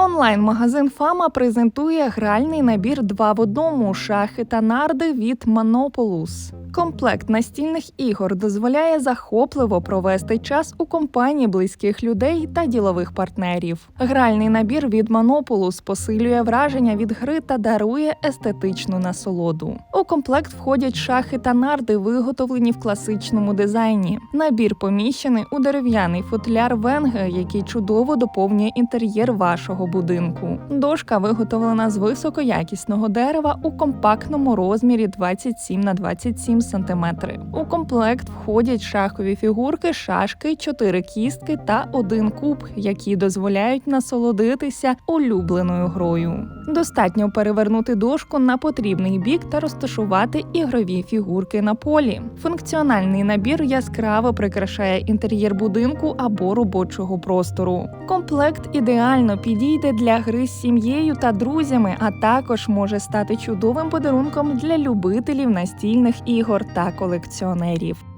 Онлайн-магазин Фама презентує гральний набір два в одному шахи та нарди від Monopolius. Комплект настільних ігор дозволяє захопливо провести час у компанії близьких людей та ділових партнерів. Гральний набір від Monopolius посилює враження від гри та дарує естетичну насолоду. У комплект входять шахи та нарди, виготовлені в класичному дизайні. Набір поміщений у дерев'яний футляр Венге, який чудово доповнює інтер'єр вашого будинку. Дошка виготовлена з високоякісного дерева у компактному розмірі 27 на 27 см. У комплект входять шахові фігурки, шашки, 4 кістки та один куб, які дозволяють насолодитися улюбленою грою. Достатньо перевернути дошку на потрібний бік та розташувати ігрові фігурки на полі. Функціональний набір яскраво прикрашає інтер'єр будинку або робочого простору. Комплект ідеально підійде для гри з сім'єю та друзями, а також може стати чудовим подарунком для любителів настільних ігор та колекціонерів.